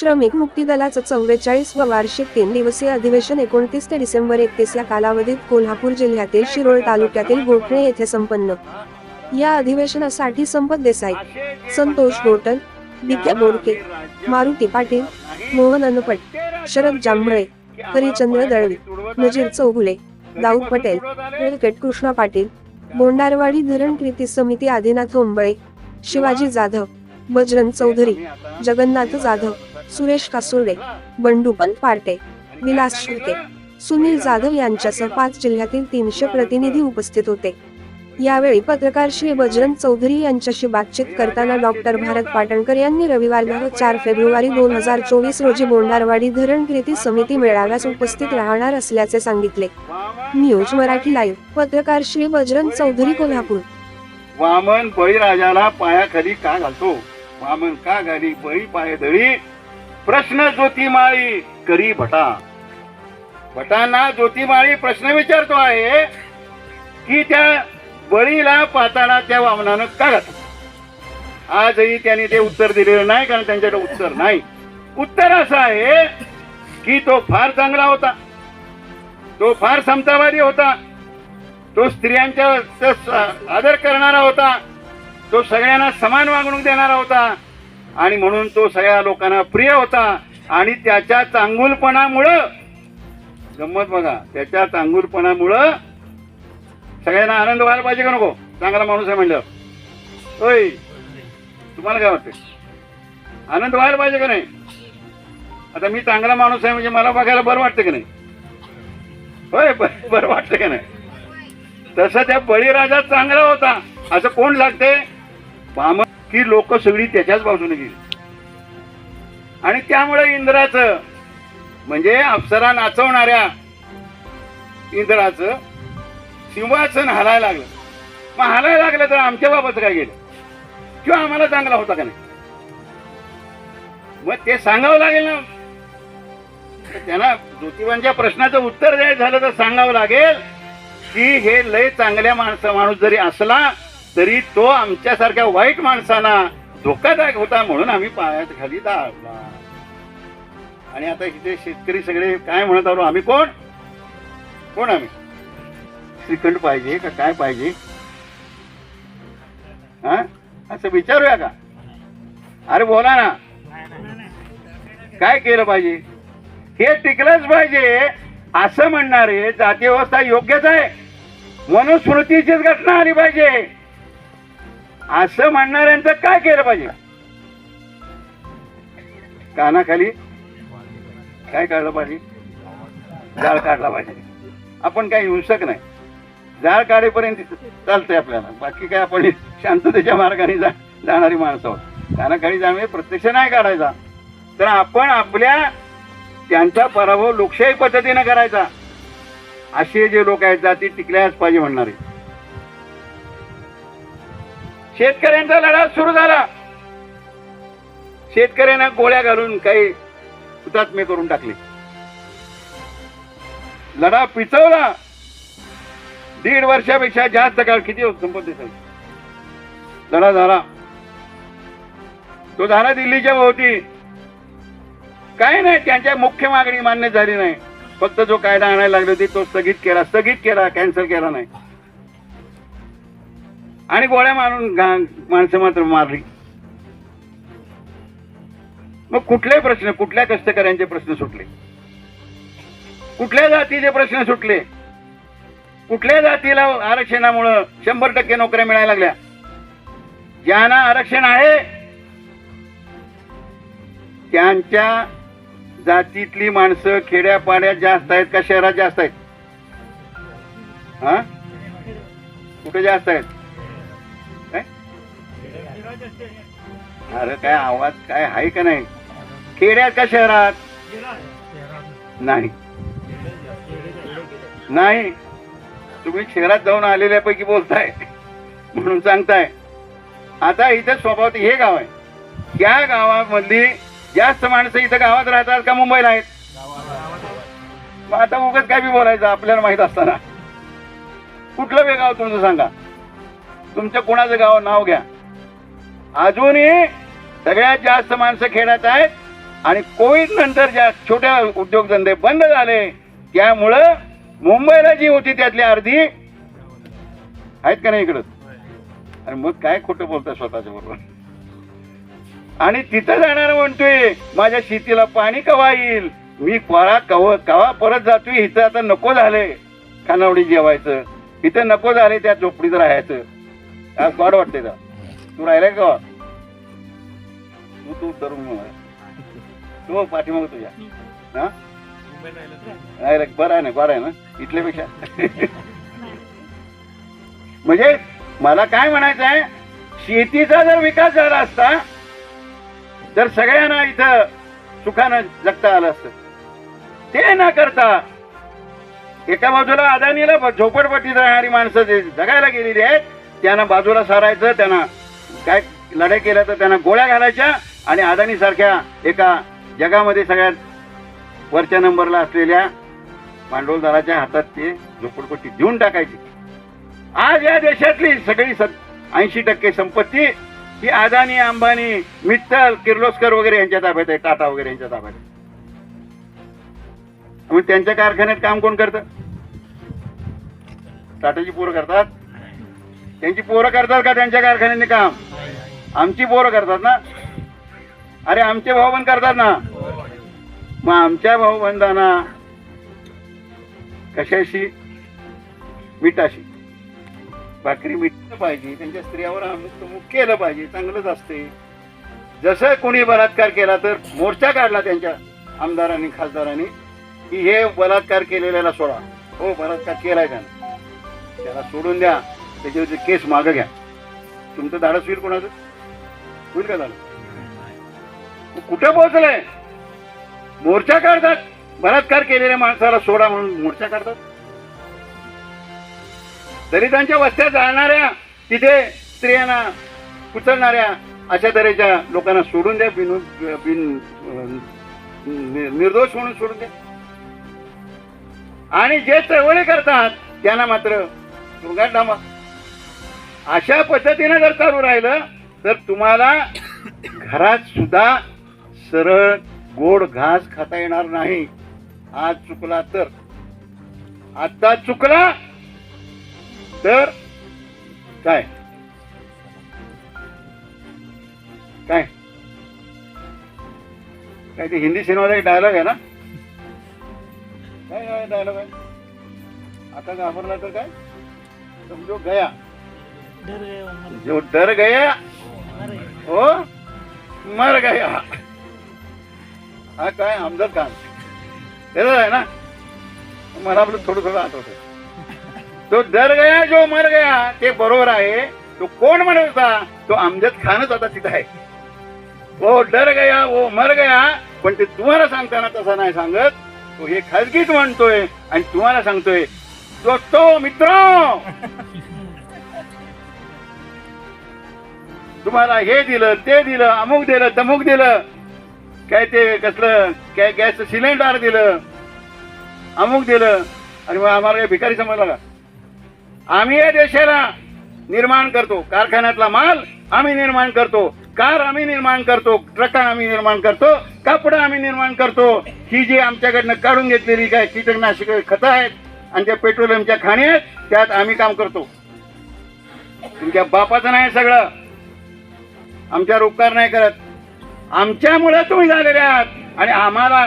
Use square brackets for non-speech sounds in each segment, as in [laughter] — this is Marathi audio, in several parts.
श्रमिक मुक्ती दलाचं चौवेचाळीस व वार्षिक तीन दिवसीय अधिवेशन एकोणतीस ते डिसेंबर एकतीस या कालावधीत कोल्हापूर जिल्ह्यातील शिरोळ तालुक्यातील गोठणे येथे संपन्न. या अधिवेशनासाठी संपत देसाई संतोष गोटल विद्या बोडके मारुती पाटील मोहन अनपट शरद जांभळे हरिचंद्र दळवी नजीर चौगुले दाऊद पटेल व्यंकट कृष्णा पाटील बोंडारवाडी धरण कृती समिती आदिनाथ होंबळे शिवाजी जाधव बजरंग चौधरी जगन्नाथ जाधव सुरेश कासुर्डे बंडूपंत पार्टे विलास शिर्के सुनील जाधव यांच्यासह पाच जिल्ह्यातील तीनशे प्रतिनिधी उपस्थित होते. यावेळी पत्रकार श्री बजरंग चौधरी यांच्याशी बातचीत करताना डॉक्टर भारत पाटणकर यांनी रविवार चार फेब्रुवारी दोन हजार चोवीस रोजी बोंडारवाडी धरण कृती समिती मेळाव्यास उपस्थित राहणार असल्याचे सांगितले. न्यूज मराठी लाईव्ह पत्रकार श्री बजरंग चौधरी कोल्हापूर. वामन बळीराजाला पायाखाली का घालतो? वामन का घाली बळी पाय दळी प्रश्न ज्योतिमाळी करी भटा. भटांना ज्योतिमाळी प्रश्न विचारतो आहे की त्या बळीला पाहताना त्या वामनानं का घातलं? आजही त्यांनी ते उत्तर दिलेलं नाही कारण त्यांच्याकडे उत्तर नाही. उत्तर असं आहे की तो फार चांगला होता. तो फार समतावादी होता. तो स्त्रियांच्या आदर करणारा होता. तो सगळ्यांना समान वागणूक देणारा होता. आणि म्हणून तो सगळ्या लोकांना प्रिय होता. आणि त्याच्या चांगुलपणामुळं गंमत बघा त्याच्या चांगुलपणामुळं सगळ्यांना आनंद व्हायला पाहिजे का नको? चांगला माणूस आहे म्हणलं. होय तुम्हाला काय वाटतं आनंद व्हायला पाहिजे का नाही? आता मी चांगला माणूस आहे म्हणजे मला बघायला बरं वाटतं की नाही? होय बरं वाटतं का नाही? तसं त्या बळीराजा चांगला होता. असं कोण लागते बामण की लोक सगळी त्याच्याच बाजूने गेली. आणि त्यामुळे इंद्राचं म्हणजे अप्सरा नाचवणाऱ्या इंद्राचं सिंहासन हलायला लागलं. मग हलायला लागलं तर आमच्या बाबत काय गेलं? किंवा आम्हाला चांगला होता का नाही? मग ते सांगावं लागेल ना. त्यांना ज्योतिबांच्या प्रश्नाचं उत्तर द्यायचं झालं तर सांगावं लागेल की हे लय चांगल्या माणसा माणूस जरी असला तरी तो आमच्यासारख्या वाईट माणसांना धोकादायक होता म्हणून आम्ही पायात खाली दाबला आणि आता इथे शेतकरी सगळे काय म्हणत आलो आम्ही कोण? कोण आम्ही? श्रीखंड पाहिजे का काय पाहिजे? हा? असं विचारूया का? अरे बोला ना. काय केलं पाहिजे? हे टिकलंच पाहिजे. असं म्हणणारे जाती व्यवस्था योग्यच आहे. मनुस्मृतीचीच घटना आली पाहिजे. असं म्हणणाऱ्यांचं काय केलं पाहिजे? कानाखाली काय काढलं पाहिजे? जाळ काढला पाहिजे. आपण काही हिंसक नाही. जाळ काढेपर्यंत चालतंय आपल्याला. बाकी काय आपण शांततेच्या मार्गाने जा जाणारी माणसं आहोत. कानाखाली जाणवे प्रत्यक्ष नाही काढायचा. तर आपण आपल्या त्यांचा पराभव लोकशाही पद्धतीने करायचा. असे जे लोक आहेत जाती टिकल्याच पाहिजे म्हणणारे. शेतकऱ्यांचा लढा सुरू झाला. शेतकऱ्यांना गोळ्या घालून काही हुतात्मे करून टाकले. लढा पिचवला. दीड वर्षापेक्षा जास्त काळ किती होत संपत लढा झाला. तो झाला दिल्लीच्या भोवती. काय नाही त्यांच्या मुख्य मागणी मान्य झाली नाही. फक्त जो कायदा आणायला लागले होते तो स्थगित केला. स्थगित केला कॅन्सल केला नाही. आणि गोळ्या मारून माणसं मात्र मारली. मग कुठले प्रश्न कुठल्या कष्टकऱ्यांचे प्रश्न सुटले? कुठल्या जातीचे प्रश्न सुटले? कुठल्या जातीला आरक्षणामुळं शंभर टक्के नोकऱ्या मिळायला लागल्या? ज्यांना आरक्षण आहे त्यांच्या जातीतली माणसं खेड्यापाड्यात जास्त आहेत का शहरात जास्त आहेत? हा? कुठे जास्त आहेत? अरे काय आवाज काय आहे का नाही? खेड्यात का शहरात? नाही. नाही. तुम्ही शहरात जाऊन आलेल्यापैकी बोलताय. म्हणून सांगताय. आता इथे स्वभाव हे गाव आहे. या गावामधली जास्त माणसं इथं गावात राहतात का मुंबईला आहेत? मग आता उगाच काय बी बोलायचं आपल्याला माहीत असताना. कुठलं बे गाव तुमचं सांगा. तुमच्या कोणाचं गाव नाव घ्या. अजूनही सगळ्यात जास्त माणसं खेड्यात आहेत आणि कोविड नंतर ज्या छोट्या उद्योगधंदे बंद झाले त्यामुळं मुंबईला जी होती त्यातली अर्धी आहेत का नाही इकडं? आणि मग काय खोटं बोलतोय स्वतःच्या बरोबर? आणि तिथं जाणार म्हणतोय माझ्या शेतीला पाणी कवा येईल? मी पळा कव कवा परत जातोय इथं आता नको झाले खानावडी जेवायचं. इथं नको झाले त्या झोपडीत राहायचं. आज वाढ वाटते तू राहिलाय का? तू तू तरुण तो पाठीमाग तुझ्या हा? राहिला बरं आहे ना बरं आहे ना? इथल्यापेक्षा. [laughs] म्हणजे मला काय म्हणायचं आहे शेतीचा जर विकास झाला असता तर सगळ्यांना इथं सुखानं जगता आलं असतं. ते न करता एका बाजूला अदानीला झोपडपट्टीत राहणारी माणसं जे जगायला गेलेली आहेत त्यांना बाजूला सारायचं त्यांना काय लढाई केल्या तर त्यांना गोळ्या घालायच्या आणि अदानी सारख्या एका जगामध्ये सगळ्यात वरच्या नंबरला असलेल्या भांडवलदाराच्या हातात ते झोपडपट्टी देऊन टाकायची. आज या देशातली सगळी ऐंशी टक्के संपत्ती ही अदानी अंबानी मित्तल किर्लोस्कर वगैरे यांच्या ताब्यात आहे टाटा वगैरे यांच्या ताब्यात आहे. मग त्यांच्या कारखान्यात काम कोण करतं? टाटाची पोरं करतात? त्यांची पोरं करतात का त्यांच्या कारखान्याने काम? आमची पोरं करतात ना? अरे आमचे भाऊबंद करतात ना. मग आमच्या भाऊबंदांना कशाशी? मिठाशी भाकरी मिटलं पाहिजे त्यांच्या स्त्रियावर अमुक केलं पाहिजे चांगलंच असते. जसं कोणी बलात्कार केला तर मोर्चा काढला त्यांच्या आमदारांनी खासदारांनी की हे बलात्कार केलेल्याला सोडा. हो बलात्कार केलाय त्यानं. त्याला सोडून द्या. त्याच्यावरची केस मागं घ्या. तुमचं धाडस होईल कोणाचं? होईल का झालं कुठं पोहोचलंय? मोर्चा काढतात. बलात्कार केलेल्या माणसाला सोडा म्हणून मोर्चा काढतात. दलितांच्या वस्त्या जाणाऱ्या तिथे स्त्रियांना कुचलणाऱ्या अशा तऱ्हेच्या लोकांना सोडून द्या बिन बिन निर्दोष म्हणून सोडून द्या. आणि जे चळवळी करतात त्यांना मात्र तुरुंगात डांबा अशा पद्धतीने जर चालू राहिलं तर तुम्हाला घरात सुद्धा सरळ गोड घास खाता येणार नाही. आज चुकला तर. आता चुकला तर काय? काय? काय ते हिंदी सिनेमाचा एक डायलॉग आहे ना? काय डायलॉग आहे? आता घाबरला तर काय? समजो गया. डर मर जो डर गया. हो मर गया. हा काय आमदार खान त्याला आहे ना? मला आपलं थोडं थोडं आठवत तो डर गया जो मर गया ते बरोबर आहे. तो कोण म्हणत होता? तो अमजद खानच आता तिथं आहे. वो डर गया वो मर गया पण ते तुम्हाला सांगताना तसं नाही सांगत. तो हे खाजगीच म्हणतोय आणि तुम्हाला सांगतोय. दोस्तो मित्र! तुम्हाला हे दिलं ते दिलं अमुक दिलं तमुक दिलं. काय ते कसलं काय गॅस सिलेंडर दिलं अमुक दिलं आणि मग आम्हाला काय भिकारी समजला का? आम्ही या देशाला निर्माण करतो कारखान्यातला माल आम्ही निर्माण करतो कार आम्ही निर्माण करतो ट्रका आम्ही निर्माण करतो कापड आम्ही निर्माण करतो. ही जी आमच्याकडनं काढून घेतलेली काय कीटकनाशक खतं आहेत आणि त्या पेट्रोलियमच्या खाणी आहेत त्यात आम्ही काम करतो. तुमच्या बापाचं नाही सगळं. आमच्यावर उपकार नाही करत. आमच्यामुळे तुम्ही झालेले आहात. आणि आम्हाला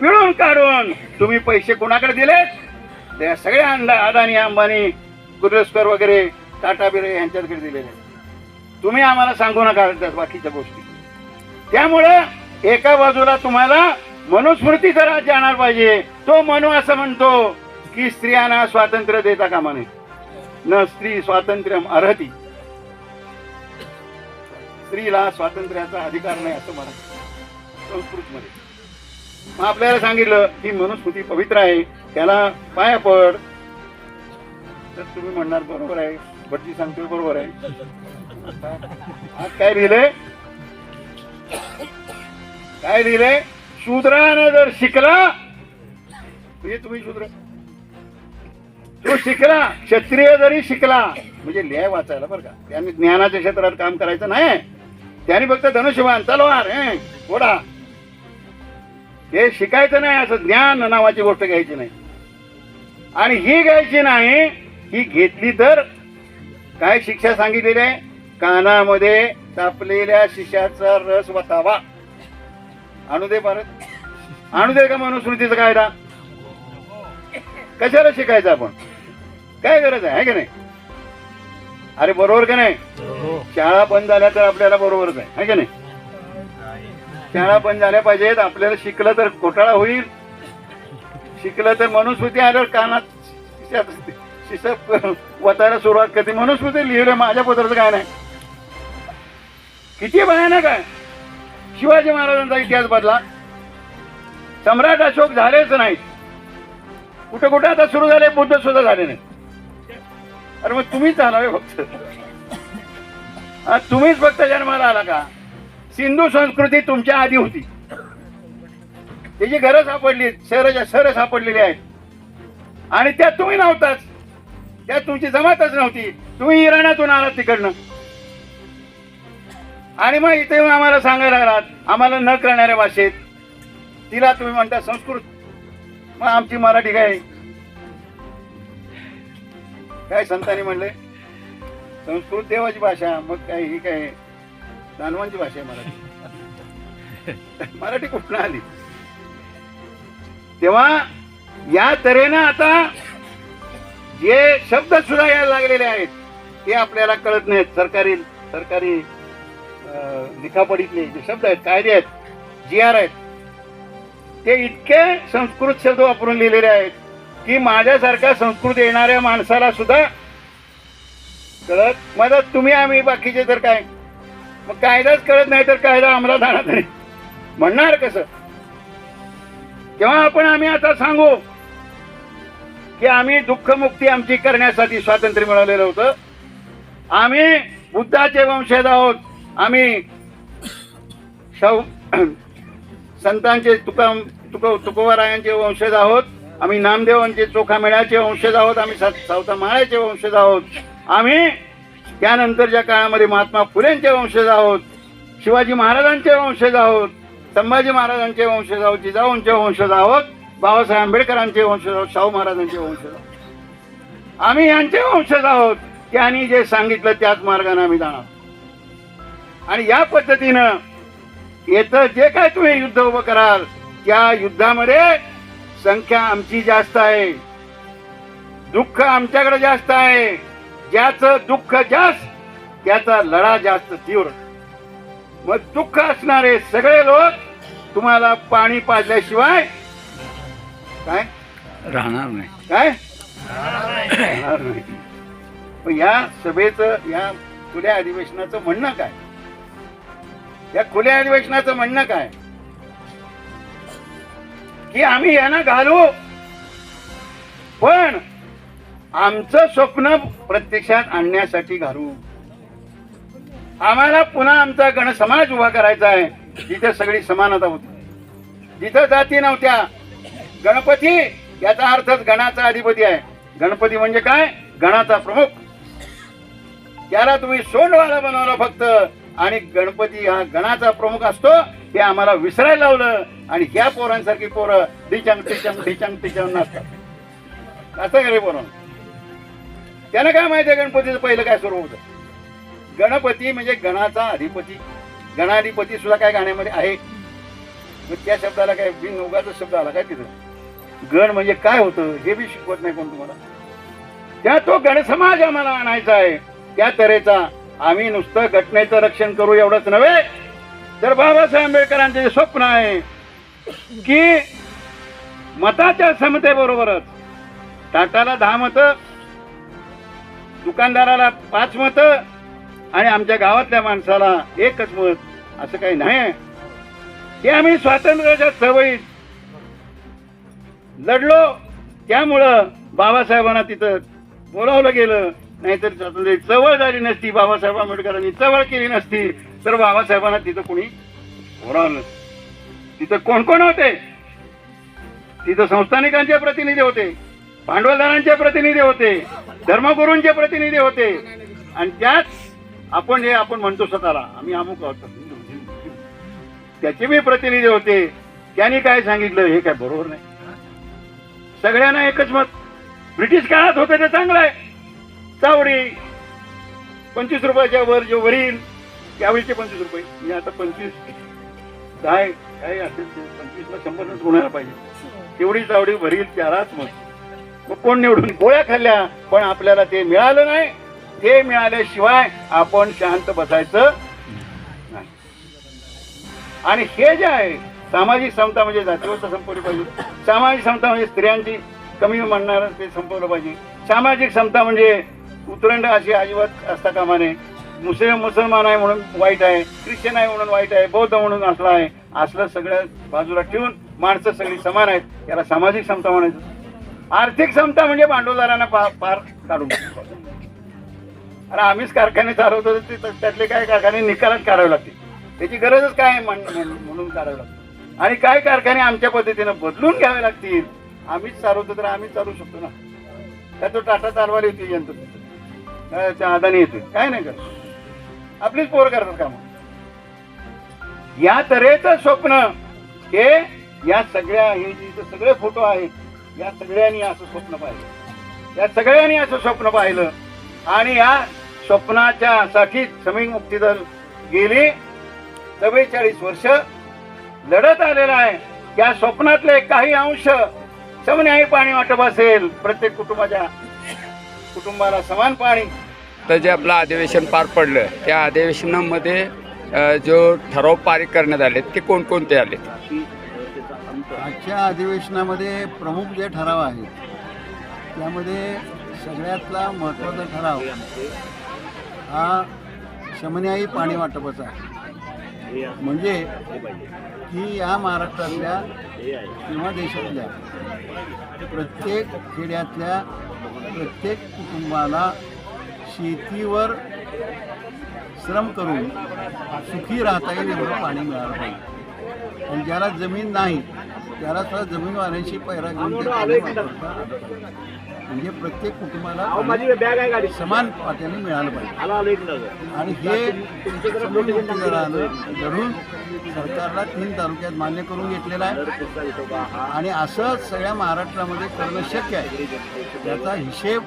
पिळून काढून तुम्ही पैसे कोणाकडे दिले? त्या सगळ्या अंडा अदानी अंबानी गुरुस्कर वगैरे टाटा बिरे यांच्याकडे दिलेले आहेत. तुम्ही आम्हाला सांगू नका बाकीच्या गोष्टी. त्यामुळं एका बाजूला तुम्हाला मनुस्मृतीचा राज्य आणणार पाहिजे. तो मनु असं म्हणतो की स्त्रियांना स्वातंत्र्य देता कामा नये. न स्त्री स्वातंत्र्य अर्हती. स्त्रीला स्वातंत्र्याचा अधिकार नाही असं मला संस्कृतमध्ये. मग आपल्याला सांगितलं की मनुस्मृती पवित्र आहे त्याला पाया पड. तर तुम्ही म्हणणार बरोबर आहे भटजी सांगतोय बरोबर आहे. आज काय लिहिलंय? काय लिहिलंय? शूद्राने जर शिकला म्हणजे तुम्ही शूद्र तो शिकला क्षत्रिय जरी शिकला म्हणजे लिहाय वाचायला बरं का. त्यांनी ज्ञानाच्या क्षेत्रात काम करायचं नाही. त्याने फक्त धनुष्यबाण. तलवार हे, घोडा. हे शिकायचं नाही असं ज्ञान नावाची गोष्ट घ्यायची नाही. आणि ही घ्यायची नाही ही घेतली तर काय शिक्षा सांगितलेली आहे? कानामध्ये तापलेल्या शिशाचा रस वतावा आणू दे परत. आणू दे का मनुस्मृतीचा कायदा? कशाला शिकायचं आपण? काय गरज आहे की नाही? अरे बरोबर का नाही? हो. शाळा बंद झाल्या तर आपल्याला बरोबरच आहे है की नाही? शाळा बंद झाल्या पाहिजेत आपल्याला शिकलं तर घोटाळा होईल. शिकलं तर मनुस्मृती आल्यावर कानात वतायला सुरुवात करते. मनुस्मृती लिहिलं माझ्या पत्राचं काय नाही. किती भयानक आहे. शिवाजी महाराजांचा इतिहास बदला. सम्राट अशोक झालेच नाहीत. कुठं कुठं आता सुरू झाले बुद्ध सुद्धा झाले नाही अरे मग तुम्हीच आलावे फक्त. तुम्हीच फक्त जन्माला आला का? सिंधू संस्कृती तुमच्या आधी होती. त्याची घरं सापडली शहराच्या शहर सापडलेली आहेत. आणि त्यात तुम्ही नव्हताच. त्यात तुमची जमातच नव्हती. तुम्ही इराणातून आलात तिकडनं. आणि मग इथे आम्हाला सांगायला लागलात आम्हाला न करणाऱ्या भाषेत. तिला तुम्ही म्हणता संस्कृत. मग आमची मराठी काय? काय संतांनी म्हणले? संस्कृत देवाची भाषा मग काय ही काय दानवांची भाषा आहे मराठी. [laughs] मराठी कुठून आली? तेव्हा या तऱ्हेनं आता जे शब्द सुद्धा यायला लागलेले आहेत ते आपल्याला कळत नाहीत. सरकारी सरकारी लिखापडीतले जे शब्द आहेत कायदे आहेत जी आर आहेत ते इतके संस्कृत शब्द वापरून लिहिलेले आहेत की माझ्यासारख्या संस्कृत येणाऱ्या माणसाला सुद्धा कळत मदत तुम्ही आम्ही बाकीचे तर काय? मग कायदाच कळत नाही तर कायदा अंमलात आणत नाही. म्हणणार कसं? तेव्हा आपण आम्ही आता सांगू की आम्ही दुःखमुक्ती आमची करण्यासाठी स्वातंत्र्य मिळवलेलं होतं आम्ही बुद्धाचे वंशज आहोत आम्ही संतांचे तुका तुक तुकोबारायांचे वंशज आहोत आम्ही नामदेवांचे चोखामेळ्याचे वंशज आहोत आम्ही सावता माळ्याचे वंशज आहोत. आम्ही त्यानंतरच्या काळामध्ये महात्मा फुलेंचे वंशज आहोत शिवाजी महाराजांचे वंशज आहोत संभाजी महाराजांचे वंशज आहोत जिजाऊंचे वंशज आहोत बाबासाहेब आंबेडकरांचे वंशज आहोत शाहू महाराजांचे वंशज आहोत. आम्ही यांचे वंशज आहोत त्यांनी जे सांगितलं त्याच मार्गाने आम्ही जाणार. आणि या पद्धतीनं येतं जे काय तुम्ही युद्ध उभं कराल त्या युद्धामध्ये संख्या आमची जास्त आहे. दुःख आमच्याकडे जास्त आहे. ज्याचं दुःख जास्त त्याचा लढा जास्त तीव्र. मग दुःख असणारे सगळे लोक तुम्हाला पाणी पाजल्याशिवाय काय? राहणार नाही. काय? राहणार नाही. पण या सभेचं या खुल्या अधिवेशनाचं म्हणणं काय? या खुल्या अधिवेशनाचं म्हणणं काय? की आम्ही यांना घालू. पण आमचं स्वप्न प्रत्यक्षात आणण्यासाठी घालू. आम्हाला पुन्हा आमचा गणसमाज उभा करायचा आहे. जिथे सगळी समानता होती. जिथं जाती नव्हत्या. गणपती याचा अर्थच गणाचा अधिपती आहे. गणपती म्हणजे काय? गणाचा प्रमुख. त्याला तुम्ही सोंडवाला बनवलं फक्त. आणि गणपती हा गणाचा प्रमुख असतो हे आम्हाला विसरायला लावलं आणि ह्या पोरांसारखी पोरं ढिचंग टिचंग ढिचंग टिचंग नसतात. असं करे पोरं? त्यानं काय माहिती आहे गणपतीचं पहिलं काय सुरू होतं? गणपती म्हणजे गणाचा अधिपती. गणाधिपती सुद्धा काय गाण्यामध्ये आहे? मग त्या शब्दाला काय बिन उगाचा शब्द आला काय तिथं? गण म्हणजे काय होतं हे बी शिकवत नाही कोण तुम्हाला? त्या तो गणसमाज आम्हाला आणायचा आहे. त्या तऱ्हेचा आम्ही नुसतं घटनेचं रक्षण करू एवढंच नव्हे तर बाबासाहेब आंबेडकरांचे स्वप्न आहे की मताच्या समतेबरोबरच टाटाला दहा मतं दुकानदाराला पाच मतं आणि आमच्या गावातल्या माणसाला एकच मत असं काही नाही. ते आम्ही स्वातंत्र्याच्या चळवळीत लढलो त्यामुळं बाबासाहेबांना तिथं बोलावलं गेलं. नाहीतर चवळ झाली नसती बाबासाहेब आंबेडकरांनी चवळ केली नसती तर बाबासाहेबांना तिथं कोणी बोलावलं तिथं कोण कोण होते? तिथं संस्थानिकांचे प्रतिनिधी होते भांडवलदारांचे प्रतिनिधी होते धर्मगुरूंचे प्रतिनिधी होते. आणि त्याच आपण हे आपण म्हणतो स्वतःला आम्ही अमुक आहोत म्हणजे त्याचे बी प्रतिनिधी होते. त्यांनी काय सांगितलं हे काय बरोबर नाही. सगळ्यांना एकच मत. ब्रिटिश काळात होतं ते चांगलं आहे. चावडी पंचवीस रुपयाच्या वर जे वरील त्यावेळीचे पंचवीस रुपये. मी आता पंचवीस काय काय असेल ते पंचवीसला शंभरच होणार पाहिजे. तेवढी चावडी भरील चाराच मग. मग कोण निवडून गोळ्या खाल्ल्या? पण आपल्याला ते मिळालं नाही. ते मिळाल्याशिवाय आपण शांत बसायचं नाही. आणि हे जे आहे सामाजिक समता म्हणजे जातीवस्था संपवली पाहिजे. सामाजिक समता म्हणजे स्त्रियांची कमी म्हणणार ते संपवलं पाहिजे. सामाजिक समता म्हणजे उतरंड अशी अजिबात असता कामा नये मुस्लिम मुसलमान आहे म्हणून वाईट आहे. ख्रिश्चन आहे म्हणून वाईट आहे. बौद्ध म्हणून असला आहे. असलं सगळं बाजूला ठेवून माणसं सगळी समान आहेत. त्याला सामाजिक समता म्हणायचं. आर्थिक समता म्हणजे भांडवलदारांना पार पार काढून. अरे आम्हीच कारखाने चालवतो तर ते- त्यातले काय कारखाने निकालात काढावे लागतील. त्याची गरजच काय म्हणून काढावे लागते आणि काय कारखाने आमच्या पद्धतीनं बदलून घ्यावे लागतील? आम्हीच चालवतो तर आम्हीच चालू शकतो ना? त्या तो टाटा चालवायला येते यंत्र. त्या अदानी येते. काय नाही करत. आपलीच पोर करतात काम. या तऱ्हेचं स्वप्न हे या सगळ्या हे जे सगळे फोटो आहेत या सगळ्यांनी असं स्वप्न पाहिलं. या सगळ्यांनी असं स्वप्न पाहिलं आणि या स्वप्नाच्या साठी समीर मुक्ती दल गेली. चव्वेचाळीस वर्ष लढत आलेला आहे. या स्वप्नातले काही अंश समन्यायी पाणी वाटप असेल. प्रत्येक कुटुंबाच्या कुटुंबाला समान पाणी. तर जे आपलं अधिवेशन पार पडलं त्या अधिवेशनामध्ये जो ठराव पारित करण्यात आले ते कोणकोणते आले आजच्या अधिवेशनामध्ये प्रमुख जे ठराव आहेत त्यामध्ये सगळ्यातला महत्त्वाचा ठराव हा शमन्यायी पाणी वाटपाचा आहे. म्हणजे की या महाराष्ट्रातल्या किंवा देशातल्या प्रत्येक खेड्यातल्या प्रत्येक कुटुंबाला शेतीवर श्रम करून सुखी राहता येईल एवढं पाणी मिळालं पाहिजे. आणि ज्याला जमीन नाही त्याला सुद्धा जमीन वाऱ्यांशी पैरा घेऊन. म्हणजे प्रत्येक कुटुंबाला समान वाट्याने मिळालं पाहिजे. आणि हे लढून सरकारला तीन तालुक्यात मान्य करून घेतलेलं आहे. आणि असं सगळ्या महाराष्ट्रामध्ये करणं शक्य आहे. त्याचा हिशेब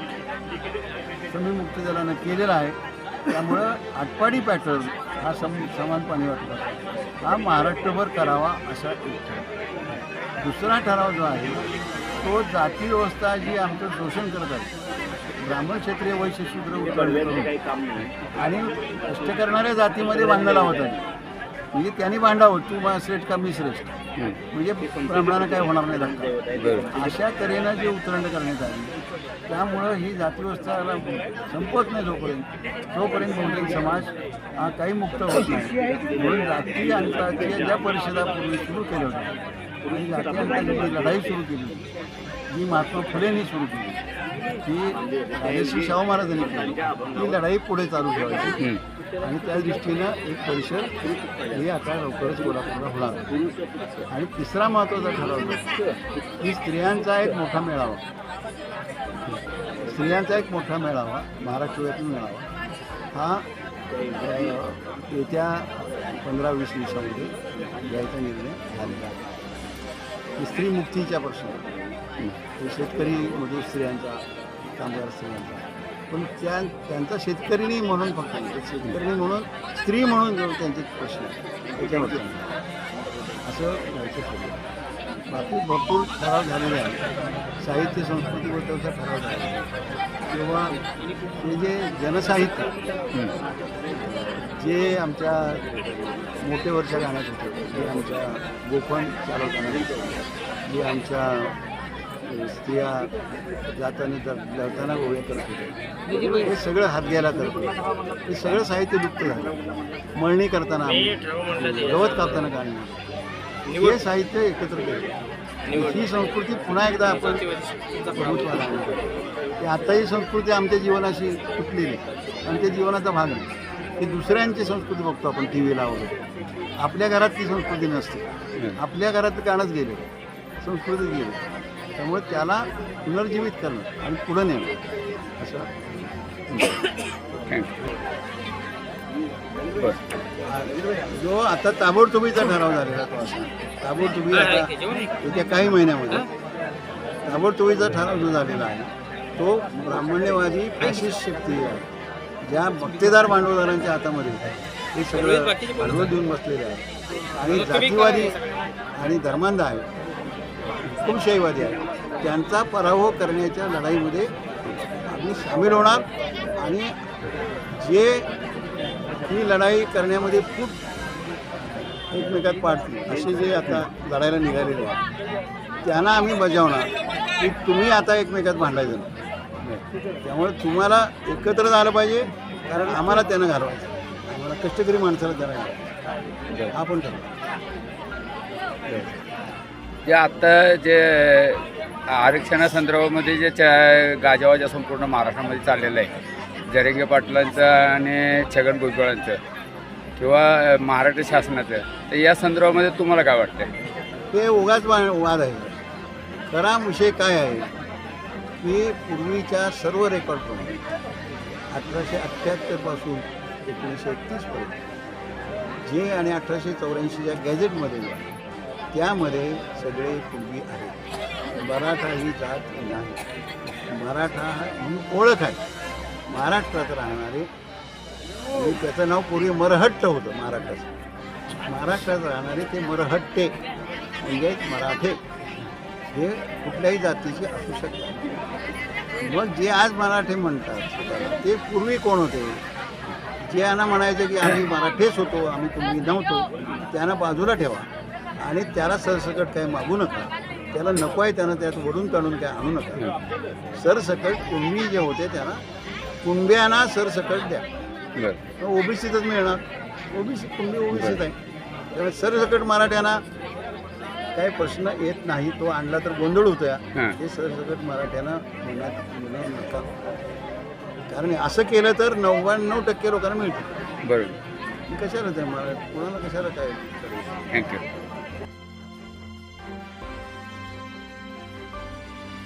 समी मुक्ती दलानं केलेला आहे. त्यामुळं आटपाडी पॅटर्न हा सम समान पाणी वाटप हा महाराष्ट्रभर करावा असा एक ठराव. दुसरा ठराव जो आहे तो जाती व्यवस्था जी आमचं शोषण करत आहे ब्राह्मण क्षत्रिय वैश्य शूद्र उत्पन्न करून आणि कष्ट करणाऱ्या जातीमध्ये भांडणं लावत आहे म्हणजे त्यांनी भांडावं तू मा श्रेष्ठ का मी श्रेष्ठ? म्हणजे ब्राह्मणांना काय होणार नाही धक्का. अशा तऱ्हेनं जे उतरंड करण्यात आली त्यामुळं ही जातीव्यवस्थाला संपत नाही जोपर्यंत. तोपर्यंत बहुजन समाज हा काही मुक्त होत नाही. म्हणून जाती अंतराच्या ज्या परिषदा पूर्वी सुरू केल्या होत्या ही जाती अंतराची जी लढाई सुरू केली. होती जी महात्मा फुलेंनी सुरू केली. ती राजश्री शाहू महाराजांनी केली. ती लढाई पुढे चालू ठेवायची. आणि त्या दृष्टीनं एक परिषद हे आता लवकरच कोल्हापूरला होणार. आणि तिसरा महत्त्वाचा ठराव की स्त्रियांचा एक मोठा मेळावा. स्त्रियांचा एक मोठा मेळावा महाराष्ट्रातून मेळावा हा येत्या पंधरा वीस दिवसामध्ये घ्यायचा निर्णय झालेला आहे. स्त्री मुक्तीच्या प्रश्न. शेतकरी मजूर स्त्रियांचा कामगार स्त्रियांचा. पण त्या त्यांचा शेतकरी म्हणून फक्त शेतकरी म्हणून स्त्री म्हणून त्यांचे प्रश्न त्याच्यावरती. असं व्हायचं बाकी भरपूर ठराव झालेले आहेत. साहित्य संस्कृतीबद्दलचा ठराव झालेला आहे. किंवा हे जे जनसाहित्य जे आमच्या मोठे वर्ष गाण्यात होते जे आमच्या गोफण चालवताना जे आमच्या स्त्रिया जाताना जर लढताना गोळे करत होते. हे सगळं हात घ्यायला करत होते. हे सगळं साहित्य लुप्त झालं. मळणी करताना आम्ही. गवत कापताना गाणी हे साहित्य एकत्र केलं. ही संस्कृती पुन्हा एकदा आपण प्रभुत्वाला आणली पाहिजे. की आता ही संस्कृती आमच्या जीवनाशी तुटलेली. आमच्या जीवनाचा भाग नाही. की दुसऱ्यांची संस्कृती बघतो आपण टी व्हीला वगैरे. आपल्या घरात ती संस्कृती नसते. आपल्या घरात गाणंच गेले. संस्कृती गेली. त्यामुळे त्याला पुनर्जीवित करणं आणि पुढं नेणं. असं. जो आता ताबडतोबीचा ठराव झालेला तो असा. ताबडतोबी आता येत्या काही महिन्यामध्ये. ताबडतोबीचा ठराव जो झालेला आहे तो ब्राह्मण्यवादी फॅसिस्ट शक्ती आहे. ज्या मक्तेदार भांडवलदारांच्या हातामध्ये हे सगळं भांडवल देऊन बसलेले आहे. आणि जातीवादी आणि धर्मांध आहे. हुकुमशाहीवादी आहे. त्यांचा पराभव करण्याच्या लढाईमध्ये आम्ही सामील होणार आणि जे ही लढाई करण्यामध्ये खूप एकमेकात पाडतील असे जे आता लढायला निघालेले आहेत त्यांना आम्ही बजावणार की तुम्ही आता एकमेकात भांडायचं नाही. त्यामुळे तुम्हाला एकत्र झालं पाहिजे कारण आम्हाला त्यानं घालवायचं आम्हाला कष्टकरी माणसाला त्याला घालवायचं हा पण जे आत्ता जे आरक्षणासंदर्भामध्ये जे गाजावाज गाजावाजा संपूर्ण महाराष्ट्रामध्ये चाललेलं आहे. जरेंगे पाटलांचं आणि छगन भुजबळांचं किंवा महाराष्ट्र शासनाचं तर या संदर्भामध्ये तुम्हाला काय वाटतं ते उगाच वा- वाद आहे. खरा विषय काय आहे? की पूर्वीच्या सर्व रेकॉर्डप्रमाणे अठराशे अठ्ठ्याहत्तरपासून एकोणीसशे एकतीसपर्यंत जे आणि अठराशे चौऱ्याऐंशीच्या गॅझेटमध्ये जे आहे, त्यामध्ये सगळे पूर्वी आहेत. मराठा ही जात नाही. मराठा ही म्हणून ओळख आहे. महाराष्ट्रात राहणारे आणि त्याचं नाव पूर्वी मरहट्ट होतं महाराष्ट्राचं. महाराष्ट्रात राहणारे ते मरहट्टे म्हणजेच मराठे. हे कुठल्याही जातीचे असू शकतात. मग जे आज मराठे म्हणतात ते पूर्वी कोण होते? जे यांना म्हणायचं की आम्ही मराठेच होतो आम्ही तुम्ही नव्हतो त्यांना बाजूला ठेवा. आणि त्याला सरसकट काही मागू नका. त्याला नको आहे त्यानं त्यात वडून काढून काय आणू नका. सरसकट कुणबी जे होते त्यांना कुणब्यांना सरसकट द्या. ओबीसीतच मिळणार. ओबीसी कुणबी ओबीसीत आहे. त्यामुळे सरसकट मराठ्यांना काही प्रश्न येत नाही. तो आणला तर गोंधळ होतो या हां सरसकट मराठ्यांना म्हणण्यात म्हणू नका. कारण असं केलं तर नव्याण्णव टक्के लोकांना मिळतं. बरोबर कशाला त्या मरा कोणाला कशाला काय? थँक्यू